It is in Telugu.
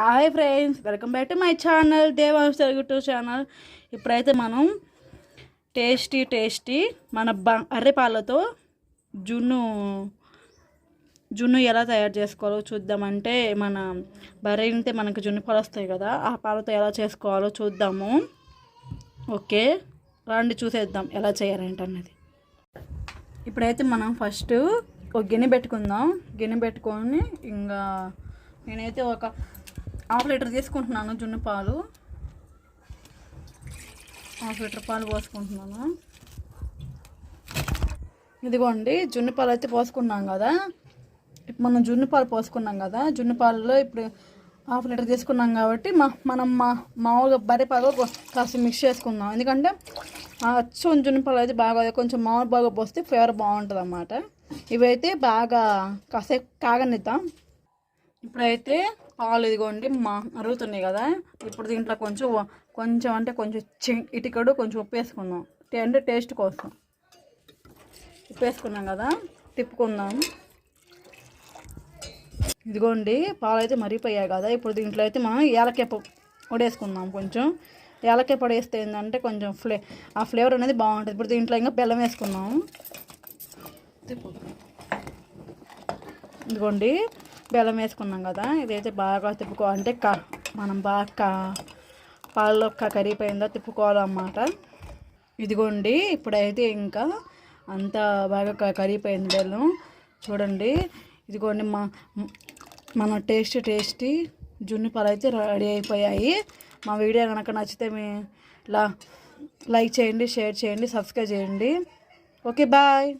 Hi friends welcome back to my channel Devansh Telugu two channel ఇప్పుడైతే మనం టేస్టీ టేస్టీ మన బ అర్రెపాలతో జున్ను జున్ను ఎలా తయారు చేసుకోవాలో చూద్దామంటే మన బర్రెంటే మనకు జున్ను పాలు వస్తాయి కదా ఆ పాలతో ఎలా చేసుకోవాలో చూద్దాము. ఓకే రండి చూసేద్దాం ఎలా చేయాలంటే ఇప్పుడైతే మనం ఫస్ట్ ఒక గిన్నె పెట్టుకుందాం. గిన్నె పెట్టుకొని ఇంకా నేనైతే ఒక హాఫ్ లీటర్ తీసుకుంటున్నాను జున్ను పాలు. హాఫ్ లీటర్ పాలు పోసుకుంటున్నాను. ఇదిగోండి జున్ను పాలు అయితే పోసుకున్నాం కదా. ఇప్పుడు మనం జున్ను పాలు పోసుకున్నాం కదా. జున్ను పాలలో ఇప్పుడు హాఫ్ లీటర్ తీసుకున్నాం కాబట్టి మా మనం మా మామూలుగా బర్రె పాలు కాస్త మిక్స్ చేసుకుందాం. ఎందుకంటే అచ్చు జున్ను పాలు అయితే బాగా కొంచెం మామూలు బాగా పోస్తే ఫ్లేవర్ బాగుంటుంది అన్నమాట ఇవైతే బాగా కాసేపు కాగనిద్దాం. ఇప్పుడైతే పాలు ఇదిగోండి మా మరుగుతున్నాయి కదా. ఇప్పుడు దీంట్లో కొంచెం కొంచెం అంటే కొంచెం చి- ఇటుకడు కొంచెం ఉప్పు వేసుకుందాం. టే- అంటే టేస్ట్ కోసం. ఉప్పు వేసుకున్నాం కదా తిప్పుకుందాం. ఇదిగోండి పాలు అయితే మరిగిపోయాయి కదా. ఇప్పుడు దీంట్లో అయితే మనం ఏలకాయ పొ- పొడి వేసుకుందాం కొంచెం. ఏలకాయ పొడి వేస్తే ఏంటంటే కొంచెం ఫ్లే ఆ ఫ్లేవర్ అనేది బాగుంటుంది. ఇప్పుడు దీంట్లో ఇంకా బెల్లం వేసుకుందాం. తిప్పు ఇదిగోండి బెల్లం వేసుకున్నాం కదా ఇదైతే బాగా తిప్పుకో అంటే క మనం బాగా పాలలో క- కరిగిపోయిందో తిప్పుకోవాలన్నమాట. ఇదిగోండి ఇప్పుడైతే ఇంకా అంతా బాగా కరిగిపోయింది బెల్లం. చూడండి ఇదిగోండి మా మన టేస్ట్ టేస్టీ జున్ను పాలు అయితే రెడీ అయిపోయాయి. మా వీడియో కనుక నచ్చితే మీ లా లైక్ చేయండి షేర్ చేయండి సబ్స్క్రైబ్ చేయండి. Okay bye.